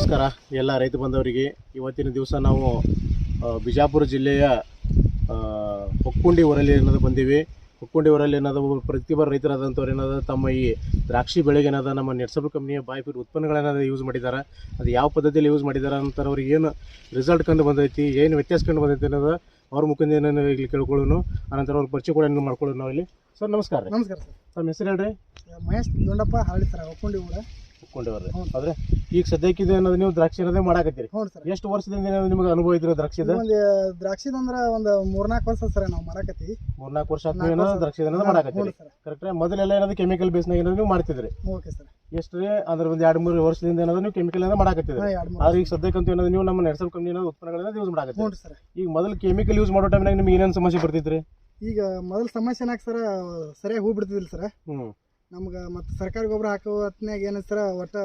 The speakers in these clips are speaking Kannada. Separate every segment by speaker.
Speaker 1: ನಮಸ್ಕಾರ. ಎಲ್ಲ ರೈತ ಬಂದವರಿಗೆ ಇವತ್ತಿನ ದಿವಸ ನಾವು ಬಿಜಾಪುರ ಜಿಲ್ಲೆಯ ಹೊಕ್ಕುಂಡಿ ಊರಲ್ಲಿ ಏನಾದ ಬಂದೀವಿ. ಹೊಕ್ಕುಂಡಿ ಊರಲ್ಲಿ ಏನದ ಒಬ್ಬರು ಪ್ರತಿಭಾ ರೈತರಾದಂಥವ್ರು ಏನದ ತಮ್ಮ ಈ ದ್ರಾಕ್ಷಿ ಬೆಳೆಗೆ ಏನದ ನಮ್ಮ ನೆಟ್ಸಬ್ ಕಂಪ್ನಿಯ ಬಾಯ್ಫಿಟ್ ಉತ್ಪನ್ನಗಳೇನಾದ್ರು ಯೂಸ್ ಮಾಡಿದ್ದಾರೆ ಅದು ಯಾವ ಪದ್ಧತಿಯಲ್ಲಿ ಯೂಸ್ ಮಾಡಿದ್ದಾರೆ ಅಂತಾರೆ ಅವ್ರಿಗೆ ಏನು ರಿಸಲ್ಟ್ ಕಂಡು ಬಂದೈತಿ ಏನು ವ್ಯತ್ಯಾಸ ಕಂಡು ಬಂದೈತಿ ಅನ್ನೋದು ಅವ್ರ ಮುಖದಿಂದ ಏನೇನು ಇಲ್ಲಿ ಕೇಳ್ಕೊಳ್ಳೋನು. ಆನಂತರ ಅವ್ರ ಪರಿಚಯ ಕೂಡ ಏನು ಮಾಡ್ಕೊಳ್ಳೋಣ ನಾವು ಇಲ್ಲಿ ಸರ್ ನಮಸ್ಕಾರ
Speaker 2: ನಮಸ್ಕಾರ ಸರ್.
Speaker 1: ತಮ್ಮ ಹೆಸರು ಹೇಳ್ರಿ.
Speaker 2: ಮಹೇಶ್ ದೊಡ್ಡಪ್ಪ ಹಳ್ಳಿ ಸರ್ ಹೊಕ್ಕುಂಡಿ ಊರ.
Speaker 1: ಹೊಕ್ಕೊಂಡಿವ್ರಿ
Speaker 2: ಹ್ಞೂ.
Speaker 1: ಆದ್ರೆ ಈಗ ಸದ್ಯಕ್ಕೆ ಇದು ಏನದು ನೀವು ದ್ರಾಕ್ಷಿ ಅನ್ನೋದೇ ಮಾಡಾಕತ್ತೀರಿ.
Speaker 2: ಹ್ಞೂ ಸರ್.
Speaker 1: ಎಷ್ಟು ವರ್ಷದಿಂದ ಏನಾದ್ರು ನಿಮಗೆ ಅನುಭವ ಇದ್ರೆ ದ್ರಾಕ್ಷಿದ
Speaker 2: ಒಂದು ದ್ರಾಕ್ಷಿದ ಅಂದ್ರ ಒಂದು ಮೂರ್ನಾಲ್ಕು ವರ್ಷ ಸರ್ ನಾವು ಮಾಡಾಕತ್ತಿ
Speaker 1: ಮೂರ್ನಾಲ್ಕು ವರ್ಷ ಆದ್ಮೇಲೆ ಏನೋ. ದ್ರಾಕ್ಷಿ ಅನ್ನೋದು
Speaker 2: ಹ್ಞೂ
Speaker 1: ಮಾಡಾಕತ್ತೀರಿ ಕರೆಕ್ಟ್ ಮೊದಲೆಲ್ಲ ಏನಾದ್ರು ಕೆಮಿಕಲ್ ಬೇಸ್ನಾಗ ಏನಾದ್ರು ನೀವು ಮಾಡ್ತಿದ್ರಿ?
Speaker 2: Okay sir.
Speaker 1: ಎಷ್ಟು ರೀ? ಅದ್ರ ಒಂದು ಎರಡು ಮೂರು ವರ್ಷದಿಂದ ಏನಾದ್ರು ನೀವು ಕೆಮಿಕಲ್ ಏನಾದ್ರು ಮಾಡಾಕತ್ತಿದ್ರಿ
Speaker 2: ಹಾಂ ಎರಡು ಮೂರು
Speaker 1: ಆದ್ರೆ ಈಗ ಸದ್ಯಕ್ಕಂತೂ ಏನಾದ್ರು ನೀವು ನಮ್ಮ ನೆಡ್ಸಲ್ ಕಂಪ್ನಿ ಉತ್ಪನ್ನಗಳನ್ನ ಯೂಸ್
Speaker 2: ಹ್ಞೂ
Speaker 1: ಮಾಡಾಕತ್ತೀರಿ.
Speaker 2: ರೀ ಸರ್.
Speaker 1: ಈಗ ಮೊದಲು ಕೆಮಿಕಲ್ ಯೂಸ್ ಮಾಡೋ ಟೈಮ್ನಾಗ ನಿಮ್ಗೆ ಏನೇನು ಸಮಸ್ಯೆ ಬರ್ತಿದ್ರಿ
Speaker 2: ಈಗ ಮೊದಲು ಸಮಸ್ಯೆ ಏನಾಗ ಸರ್ ಸರಿಯಾಗಿ ಹೂ ಬಿಡ್ತಿದಿಲ್ಲ ಸರ್.
Speaker 1: ಹ್ಮ್.
Speaker 2: ನಮ್ಗೆ ಮತ್ತು ಸರ್ಕಾರಿ ಗೊಬ್ಬರ ಹಾಕೋ ಹೊತ್ನ್ಯಾಗ ಏನು ಸರ ಒಟ್ಟು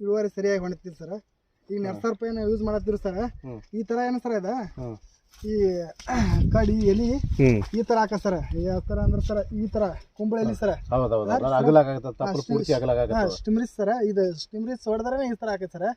Speaker 2: ಇಳುವರಿ ಸರಿಯಾಗಿ ಹೊಣಿತೀವಿ ಸರ್ ಈಗ ನರ್ಸರ್ ರೂಪಾಯಿನ ಯೂಸ್ ಮಾಡತ್ತೀರಿ ಸರ್ ಈ ಥರ ಏನು ಸರ್ ಇದೆ? ಈ ಕಡಿ ಎಲಿ ಈ ಥರ ಹಾಕ ಸರ್ ಯಾವ ಥರ ಅಂದ್ರೆ ಸರ್ ಈ ಥರ ಕುಂಬಳ ಎಲಿ ಸರ್ ಸ್ಟಿಮ್ರಿಸ್ ಸರ್ ಇದು ಸ್ಟಿಮ್ರಿಸ್ ಹೊಡೆದ್ರೆ ಈ ಥರ ಹಾಕೈತೆ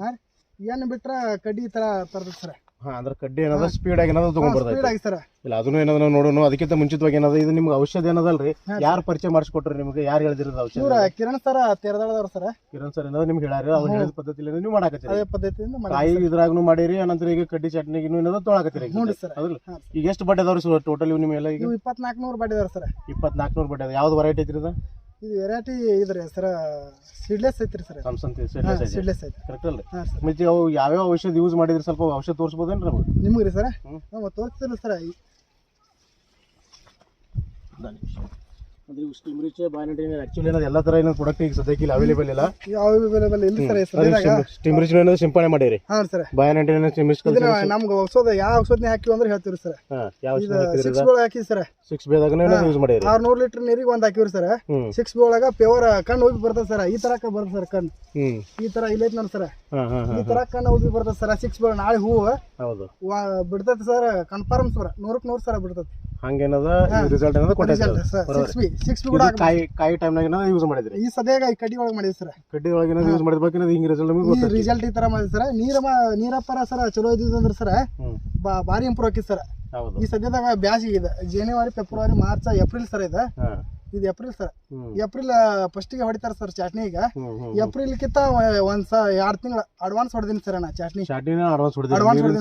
Speaker 2: ಸರ್ ಏನ್ ಬಿಟ್ರೆ ಕಡ್ಡಿ ಈ ಥರ ತರ್ತದೆ ಸರ್
Speaker 1: ಹಾ ಅಂದ್ರೆ ಕಡ್ಡಿ ಏನದ ಸ್ಪೀಡ್ ಆಗಿ ಏನಾದ್ರು ತಗೊಂಡ್
Speaker 2: ಸ್ಪೀಡ್ ಆಗಿ ಸರ್.
Speaker 1: ಇಲ್ಲ ಅದನ್ನು ಏನಾದ್ರು ನಾವು ನೋಡೋಣ ಅದಕ್ಕಿಂತ ಮುಂಚಿತವಾಗಿ ಏನದ ಇದು ನಿಮ್ಗೆ ಔಷಧ ಏನದಲ್ರಿ? ಯಾರು ಪರಿಚಯ ಮಾಡಿಸ್ಕೊಟ್ರಿ ನಿಮ್ಗೆ? ಯಾರು ಹೇಳಿದಿರೋದು ಔಷಧ?
Speaker 2: ಇವ್ರ ಕಿರಣ್ ಸರ್ ತೆರೆದಾಳದವ್ರು ಸರ್.
Speaker 1: ಕಿರಣ್ ಸರ್ ಏನಾದ್ರು ನಿಮ್ಗೆ ಹೇಳ್ಯಾರ? ಅವ್ರು. ಹೇಳಿದ ಪದ್ಧತಿಲಿ ನೀವು ಮಾಡಾಕತ್ತೀರಿ?
Speaker 2: ಅದೇ ಪದ್ಧತಿಯಿಂದ
Speaker 1: ಕಾಯಿ
Speaker 2: ಮಾಡಿ
Speaker 1: ಇದ್ರಾಗ್ನು ಮಾಡಿರಿ ಅನಂತರ ಈಗ ಕಡ್ಡಿ ಚಟ್ನಿಗೆ ಏನಾದ್ರು ತೊಳಕತ್ತೀರಿ ನೋಡಿ
Speaker 2: ಸರ್.
Speaker 1: ಹೌದಿಲ್ಲ ಈಗ ಎಷ್ಟು ಬಡ್ಡೆ ಅದಾವ್ರಿ ಟೋಟಲ್ ಇವು ನಿಮ್ಮೆಲ್ಲ ಈಗ?
Speaker 2: ಇವು ಇಪ್ಪತ್ನಾಲ್ಕು ನೂರು ಬಾಡಿದಾರ ಸರ್.
Speaker 1: ಇಪ್ಪತ್ನಾಲ್ಕುನೂರು ಬಡ್ಡೆ ಅದ ಯಾವ್ದು ವೆರೈಟಿ ಐತ್ರಿ ಇದು?
Speaker 2: ಇದು ವೆರೈಟಿ ಇದ್ರಿ ಸರ್? ಸೀಡ್ಲೆಸ್ ಐತ್ರಿ ಸರ್.
Speaker 1: ಸೀಡ್ಲೆಸ್
Speaker 2: ಸಿಡ್ಲೆಸ್ ಐತಿ
Speaker 1: ಕರೆಕ್ಟ್ ಅಲ್ರಿ.
Speaker 2: ಹಾಂ ಸರ್.
Speaker 1: ಮತ್ತೆ ಅವು ಯಾವ್ಯಾವ ಔಷಧ ಯೂಸ್ ಮಾಡಿದ್ರೆ ಸ್ವಲ್ಪ ಔಷಧ ತೋರಿಸ್ಬೋದೇನ್ರಿ ನಮಗೆ?
Speaker 2: ನಿಮ್ಗೆ ರೀ ಸರ್. ನಾವು ತೋರಿಸ್ತಿಲ್ಲ ಸರ್.
Speaker 1: ಅಂದ್ರೆ ಇವು ಸ್ಟಿಮ್ರಿಚ್ ಬಾಯ್ನಟಿನ್ ಆಕ್ಚುಲಿ ಏನದು ಎಲ್ಲ ತರ ಏನೋ ಪ್ರಾಡಕ್ಟ್ ಈಗ ಸದ್ಯಕ್ಕೆ ಇಲ್ಲಿ ಅವೈಲೇಬಲ್ ಇಲ್ಲ.
Speaker 2: ಅವೈಲೇಬಲ್ ಇಲ್ಲ ಸರ್ ಸದ್ಯದಾಗ.
Speaker 1: ಸ್ಟಿಮ್ರಿಚ್ ಏನಾದ್ರು ಸಿಂಪಡಣೆ ಮಾಡಿರಿ.
Speaker 2: ಹಾಂ ಸರ್. ಇದನ್ನ ನಮ್ಗೆ ಔಷಧ ಯಾವ ಔಷಧನೇ ಹಾಕಿವಿ ಅಂದ್ರೆ ಹೇಳ್ತೀವಿ ಸರ್.
Speaker 1: ಹಾ ಯಾವ
Speaker 2: ಇದು ಸಿಕ್ಸ್ ಬೋಳ ಹಾಕಿ ಸರ್.
Speaker 1: ಸಿಕ್ಸ್ ಬೇದಾಗ ಯೂಸ್ ಮಾಡಿರಿ.
Speaker 2: ಆರ್ನೂರು ಲೀಟರ್ ನೀರಿಗೆ ಒಂದು ಸರ್. ಸಿಕ್ಸ್ ಪ್ಯೂರ್ ಕಣ್ಣು ಉಬ್ಬಿ ಬರ್ತದೆ ಸರ್. ಈ ತರಕ ಬರ್ತದೆ ಸರ್ ಕಣ್ಣು. ಈ ತರ ಇಲ್ಲೈತಿ ನೋಡಿ ಸರ್. ಈ ತರ ಕಣ್ಣು ಉಬ್ಬಿ ಬರ್ತದೆ ಸರ್. ಸಿಕ್ಸ್ ಬೇಳ ನಾಳೆ ಹೂವು
Speaker 1: ಹೌದು.
Speaker 2: ಬಿಡ್ತೈತಿ ಸರ್ ಕನ್ಫರ್ಮ್ ಸರ್. ನೂರಕ್ಕೆ ನೂರು ಸರ್ ಬಿಡ್ತೈತಿ.
Speaker 1: ಹಂಗೇನದ ರಿಸಲ್ಟ್ ಏನದ
Speaker 2: ಕೂಡ
Speaker 1: ಕಾಯಿ ಕಾಯಿ ಟೈಮ್ನಾಗ ಏನದ? ಯೂಸ್ ಮಾಡಿದ್ರಿ.
Speaker 2: ಈ ಸದ್ಯಾಗ ಈ ಕಡ್ಡಿ ಒಳಗೆ ಮಾಡಿದ್ರಿ ಸರ್
Speaker 1: ಕಡ್ಡಿ ಒಳಗೆ ಏನಾದ್ರು ಯೂಸ್ ಮಾಡಿದ್ಬೇಕು ಹಿಂಗ್ ರಿಸಲ್ಟ್ ನಿಮಗೆ
Speaker 2: ರಿಸಲ್ಟ್ ಈ ತರ ಮಾಡಿದ್ವಿ ಸರ್ ನೀರ ನೀರಪ್ಪರ ಸರ್ ಚಲೋ ಇದ್ದಿದ್ದು ಅಂದ್ರೆ ಸರ್ ಭಾರಿ ಇಂಪ್ರೂವ್ ಆಕಿತ್ತು ಸರ್
Speaker 1: ಹೌದು.
Speaker 2: ಈ ಸದ್ಯದಾಗ ಬ್ಯಾಸಿಗೆ ಇದೆ. ಜನವರಿ ಫೆಬ್ರವರಿ ಮಾರ್ಚ್ ಏಪ್ರಿಲ್ ಸರ್ ಇದೆ. ಇದು ಏಪ್ರಿಲ್ ಸರ್ ಏಪ್ರಿಲ್ ಫಸ್ಟಿಗೆ ಹೊಡಿತಾರೆ ಸರ್ ಚಾಟ್ನಿ ಈಗ. ಏಪ್ರಿಲ್ ಕಿತ್ತ ಒಂದ್ ಸ ಎರಡ್ ತಿಂಗಳ ಅಡ್ವಾನ್ಸ್ ಹೊಡೆದಿನಿ ಸರ್ ನಾ ಚಟ್ನಿ.
Speaker 1: ಚಾಟಿನ ಅಡ್ವಾನ್ಸ್ ನೀರಿನ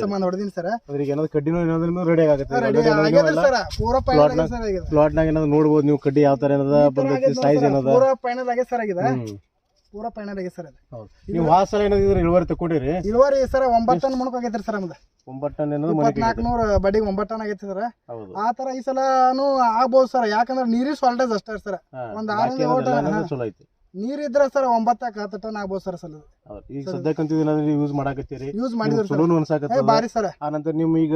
Speaker 1: ಸಂಬಂಧ
Speaker 2: ಹೊಡೆದಿನಿ. ಸರ್
Speaker 1: ಅದ್ರ ಈಗ ಏನಾದ್ರು ಕಡ್ಡಿನೂ ಏನಾದ್ರು ರೆಡಿ ಆಗುತ್ತೆ?
Speaker 2: ರೆಡಿ ಆಗ್ಯದ ಸರ್ ಪೂರ ಫೈನಲ್
Speaker 1: Plot
Speaker 2: ಆಗಿದೆ ಸರ್ ಆಗಿದೆ
Speaker 1: ಪ್ಲಾಟ್ ನಾಗ ಏನಾದ್ರು ನೋಡ್ಬೋದು ನೀವು ಕಡ್ಡಿ ಯಾವ ತರ ಏನದ ಸೈಜ್ ಏನದ?
Speaker 2: ಪೂರ ಫೈನಲ್ ಆಗಿದೆ ಸರ್ ಆಗಿದೆ ಪೂರ ಫೈನಲ್ ಆಗಿದೆ ಸರ್ ಅದು.
Speaker 1: ಹೌದು. ನೀವು ವಾಸರ ಏನಾದ್ರು ಇಳುವರಿ ತಕೊಂಡಿರಿ
Speaker 2: ಇಳುವರಿ ಸರ್ ಒಂಬತ್ತು ಟನ್ ಮುಣಕ್ ಆಗೈತ್ರಿ ಸರ್ ನಮ್ದು.
Speaker 1: ಒಂಬತ್ತು ಟನ್ ಏನದು ಮನೆಗೆ
Speaker 2: ಇಪ್ಪತ್ನಾಲ್ಕು ಬಡಿಗೆ ಒಂಬತ್ತು ಟನ್ ಆಗೈತಿ ಸರ್.
Speaker 1: ಹೌದು.
Speaker 2: ಆ ತರ ಈ ಸಲಾನು ಆಗ್ಬೋದು ಸರ್. ಯಾಕಂದ್ರೆ ನೀರಿ ಶಾರ್ಟೇಜ್ ಅಷ್ಟೇ ಸರ್. ಒಂದ್ ಆರರಿಂದ ಏಳು ಟನ್,
Speaker 1: ಚಲೋ ಐತಿ.
Speaker 2: ನೀರ್ ಇದ್ರೆ ಸರ್ ಒಂಬತ್ತಕ್ಕೆ ಹತ್ತು ಟನ್ ಆಗ್ಬೋದು ಸರ್ ಸಲ.
Speaker 1: ಈಗ ಸದ್ಯಕ್ಕಂತ ಯೂಸ್ ಮಾಡಾಕತ್ತೀರಿ?
Speaker 2: ಯೂಸ್ ಮಾಡಿದ್ರೆ ಏ
Speaker 1: ಅನ್ಸಾಕತ್ತದ?
Speaker 2: ಬಾರಿ ಸರ್.
Speaker 1: ಆ ನಂತರ ನಿಮ್ ಈಗ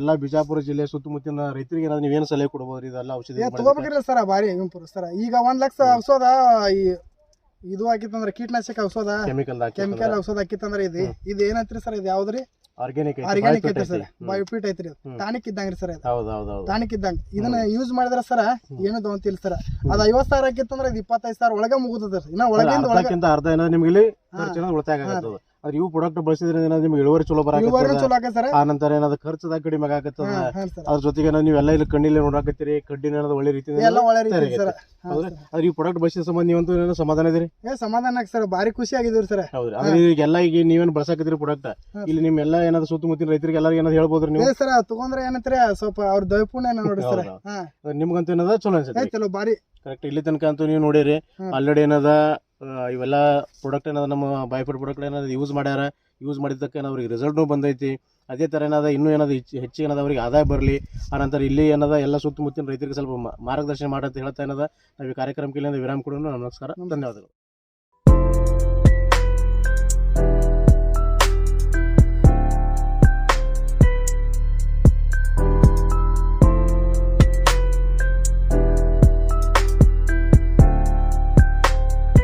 Speaker 1: ಎಲ್ಲಾ ಬಿಜಾಪುರ ಜಿಲ್ಲೆ ಸುತ್ತಮುತ್ತಲಿನ ರೈತರಿಗೆ ಏನಾದ್ರು ನೀವೇನು ಸಲಹೆ ಕೊಡ್ಬೋದು? ಇದೆಲ್ಲ ಔಷಧಿ
Speaker 2: ತಗೋಬೇಕಿಲ್ಲ ಸರ್ ಬಾರಿ ಇಂಪ್ರೂವ್ ಸರ್. ಈಗ ಒಂದ್ ಲಕ್ಷ ಔಷಧ ಈ ಇದು ಹಾಕಿತ್ತಂದ್ರೆ ಕೀಟನಾಶಕ ಔಷಧ
Speaker 1: ಕೆಮಿಕಲ್
Speaker 2: ಕೆಮಿಕಲ್ ಔಷಧ ಹಾಕಿತ್ತಂದ್ರೆ ಇದು ಇದು ಏನೈತ್ರಿ ಸರ್ ಇದು ಯಾವ್ದ್ರಿ?
Speaker 1: ಆರ್ಗ್ಯಾನಿಕ್
Speaker 2: ಆರ್ಗ್ಯಾನಿಕ್ ಐತ್ರಿ ಸರ್. ಬಯೋಫಿಟ್ ಐತ್ರಿ. ಟಾನಿಕ್ ಇದ್ದಂಗ್ರಿ ಸರ್ ಟಾನಿಕ್ ಇದ್ದಂಗ. ಇದನ್ನ ಯೂಸ್ ಮಾಡಿದ್ರೆ ಸರ್ ಏನು ತಗೊಂತಿಲ್ಲ ಸರ್. ಅದ ಐವತ್ ಸಾವಿರ ಹಾಕಿತ್ತಂದ್ರೆ ಇದು ಇಪ್ಪತ್ತೈದು ಸಾವಿರ ಒಳಗ ಸರ್. ಇನ್ನ ಒಳಗಿಂದ
Speaker 1: ಒಳಗಿಂದ ಅರ್ಧ ನಿಮ್ಗೆ ಇಲ್ಲಿ ಉಳಿತಾಯ ಆದ್ರೆ ಇವು ಪ್ರಾಡಕ್ಟ್ ಬಳಸಿದ್ರೆ ಏನಾದ್ರು ನಿಮ್ಗೆ ಇಳುವರಿ ಚಲೋ
Speaker 2: ಇಳುವರಿ
Speaker 1: ಬರಾಕತ್ತದ
Speaker 2: ಚಲೋ ಆಗ ಸರ್?
Speaker 1: ಆ ನಂತರ ಏನಾದ್ರು ಖರ್ಚದಾಗ ಕಡಿಮೆ ಆಗಾಕತ್ತದ?
Speaker 2: ಹಾಂ ಸರ್.
Speaker 1: ಅದ್ರ ಜೊತೆಗೆ ಏನಾದ್ರು ನೀವೆಲ್ಲ ಇಲ್ಲಿ ಕಣ್ಣಿಲ್ಲಿ ನೋಡಾಕತ್ತೀರಿ ಕಡ್ಡಿನ ಏನಾದ್ರು ಒಳ್ಳೆ ರೀತಿ
Speaker 2: ಎಲ್ಲ ಒಳ್ಳೆ ರೀತಿ
Speaker 1: ಅದ್ರ
Speaker 2: ಸರ್.
Speaker 1: ಹೌದ್ರಿ? ಆದ್ರೆ ಈ ಪ್ರಾಡಕ್ಟ್ ಬಳಸಿದ ಸಂಬಂಧ ನೀವಂತೂ ಏನೋ ಸಮಾಧಾನ ಇದ್ರಿ?
Speaker 2: ಏ ಸಮಾಧಾನ ಸರ್ ಭಾರಿ ಖುಷಿ ಆಗಿದ್ರು ಸರ್.
Speaker 1: ಹೌದ್ರಿ. ಅಂದ್ರೆ ಈಗೆಲ್ಲ ಈಗ ನೀವೇನು ಬಳಸಾಕತ್ತೀರಿ ಪ್ರಾಡಕ್ಟ್
Speaker 2: ಹಾ.
Speaker 1: ಇಲ್ಲಿ ನಿಮ್ಮೆಲ್ಲ ಏನಾದ್ರು ಸುತ್ತಮುತ್ತಿನ ರೈತರಿಗೆ ಎಲ್ಲರಿಗೆ ಏನಾದ್ರು ಹೇಳ್ಬೋದ್ರಿ ನೀವು?
Speaker 2: ಏ ಸರ್ ತಗೊಂಡ್ರೆ ಏನಂತಾರೆ ಸ್ವಲ್ಪ ಅವ್ರ ದಯಪುಣ್ಯ ನೋಡಿ ಸರ್.
Speaker 1: ಹೌದಾ?
Speaker 2: ಹಾ.
Speaker 1: ನಿಮ್ಗಂತೂ ಏನದ ಚಲೋ
Speaker 2: ಏ
Speaker 1: ಅನ್ಸುತ್ತೆ
Speaker 2: ಚಲೋ ಭಾರಿ.
Speaker 1: ಕರೆಕ್ಟ್ ಇಲ್ಲಿ ತನಕ ಅಂತೂ ನೀವು ನೋಡಿರಿ
Speaker 2: ಹ್ಮ್.
Speaker 1: ಆಲ್ರೆಡಿ ಏನದ ಇವೆಲ್ಲ ಪ್ರಾಡಕ್ಟ್ ಏನಾದ್ರು ನಮ್ಮ ಬೈಫುಡ್ ಪ್ರಾಡಕ್ಟ್ ಏನಾದ್ರು ಯೂಸ್ ಮಾಡ್ಯಾರ ಯೂಸ್ ಮಾಡಿದ್ದಕ್ಕೆ ಏನಾದ್ರು ಅವ್ರಿಗೆ ರಿಸಲ್ಟ್ನು ಬಂದೈತಿ. ಅದೇ ಥರ ಏನಾದ ಇನ್ನೂ ಏನಾದ್ರು ಹೆಚ್ಚು ಹೆಚ್ಚಿಗೆ ಏನಾದ ಅವ್ರಿಗೆ ಆದಾಯ ಬರಲಿ ಆನಂತರ ಇಲ್ಲಿ ಏನದ ಎಲ್ಲ ಸುತ್ತಮುತ್ತಿನ ರೈತರಿಗೆ ಸ್ವಲ್ಪ ಮಾರ್ಗದರ್ಶನ ಮಾಡಂತ ಹೇಳ್ತಾ ಏನದ ನಾವು ಈ ಕಾರ್ಯಕ್ರಮಕ್ಕೆ ಇಲ್ಲಿಂದ ವಿರಾಮ ಕೊಡೋಣ. ನಮಸ್ಕಾರ. ಧನ್ಯವಾದಗಳು.